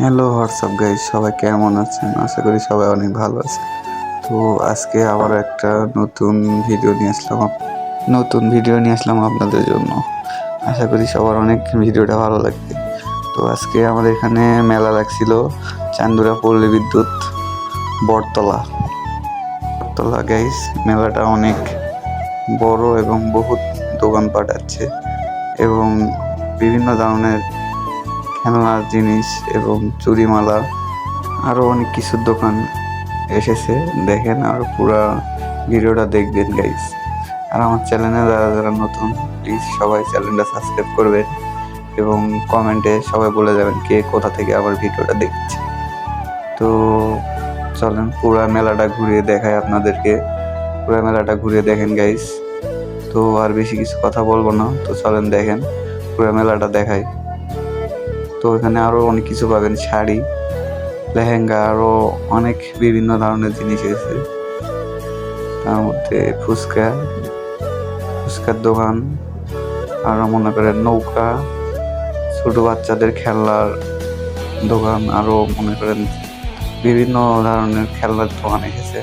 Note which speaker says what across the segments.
Speaker 1: Hello WhatsApp guys সবাই কেমন আছেন? আশা করি সবাই অনেক ভালো আছে তো আজকে আবার একটা নতুন ভিডিও নিয়ে আসলাম নতুন ভিডিও নিয়ে আসলাম আপনাদের জন্য। আশা করি সবার অনেক ভিডিওটা ভালো লাগবে। তো আজকে আমাদের এখানে মেলা লাগছিল চান্দুরা পল্লী বিদ্যুৎ বটতলা। বটতলা গাইজ মেলাটা অনেক বড় এবং বহুত দোকানপাট আছে এবং বিভিন্ন ধরনের খেলনার জিনিস এবং চুরিমালা আরও অনেক কিছুর দোকান এসেছে। দেখেন আর পুরা ভিডিওটা দেখবেন গাইজ আর আমার চ্যানেলে যারা যারা নতুন প্লিজ সবাই চ্যানেলটা সাবস্ক্রাইব করবেন এবং কমেন্টে সবাই বলে যাবেন কে কোথা থেকে আমার ভিডিওটা দেখছে। তো চলেন পুরা মেলাটা ঘুরিয়ে দেখায় আপনাদেরকে। পুরা মেলাটা ঘুরিয়ে দেখেন গাইস তো আর বেশি কিছু কথা বলব না। তো চলেন দেখেন পুরা মেলাটা দেখায় তো এখানে আরও অনেক কিছু পাবেন, শাড়ি, লেহেঙ্গা আরও অনেক বিভিন্ন ধরনের জিনিস এসেছে তার মধ্যে ফুচকা, ফুচকার দোকান আরও মনে করেন নৌকা, ছোট বাচ্চাদের খেলনার দোকান আরও মনে করেন বিভিন্ন ধরনের খেলনার দোকান এসেছে।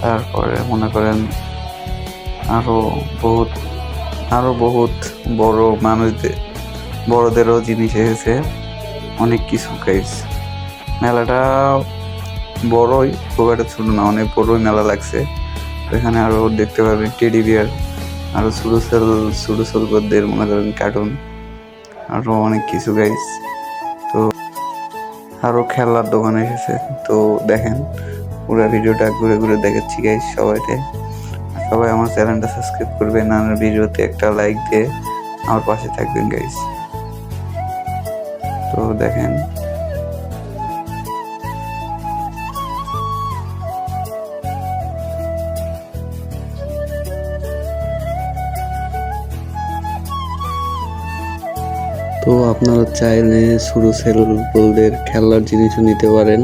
Speaker 1: তারপরে মনে করেন আরও বহুত আরও বহুত বড় মানুষদের বড়দেরও জিনিস এসেছে, অনেক কিছু গাইস মেলাটা বড়ই, খুব একটা ছোট না, অনেক বড়ই মেলা লাগছে। তো এখানে আরও দেখতে পাবেন টেডি বিয়ার আরও ছোটো সেল ছোটো সেলদের মনে করেন কার্টুন আরও অনেক কিছু গাইস তো আরও খেলার দোকান এসেছে। তো দেখেন, পুরো ভিডিওটা ঘুরে ঘুরে দেখাচ্ছি গাইস সবাইকে। সবাই আমার চ্যানেলটা সাবস্ক্রাইব করবেন আর ভিডিওতে একটা লাইক দিয়ে আমার পাশে থাকবেন গাইস তো দেখেন।
Speaker 2: তো আপনারা চাইলে ছোটো ছেলেদের খেলার জিনিসও নিতে পারেন।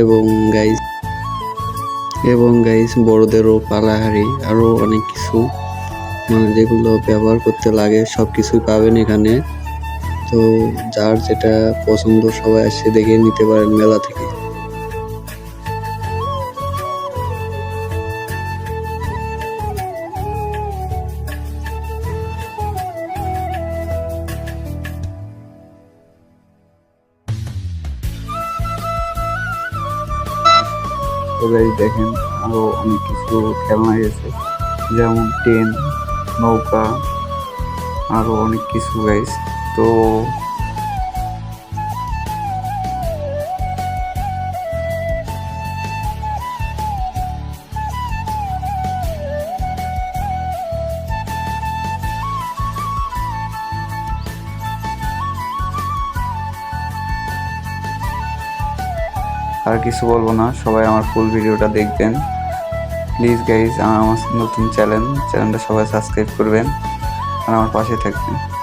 Speaker 2: এবং গাইস এবং গাইস বড়দেরও পালাহারি, আরও অনেক কিছু। মানে যেগুলো ব্যবহার করতে লাগে সব কিছুই পাবেন এখানে। তো যার যেটা পছন্দ সবাই এসে দেখে নিতে পারেন মেলা থেকে।
Speaker 1: দেখেন আরও অনেক কিছু খেলনা এসেছে যেমন ট্রেন নৌকা আরও অনেক কিছু গাইস তো আর কিছু বলব না, সবাই আমার ফুল ভিডিওটা দেখবেন। প্লিজ গাইজ আমার নতুন চ্যানেল চ্যানেলটা সবাই সাবস্ক্রাইব করবেন আর আমার পাশে থাকবেন।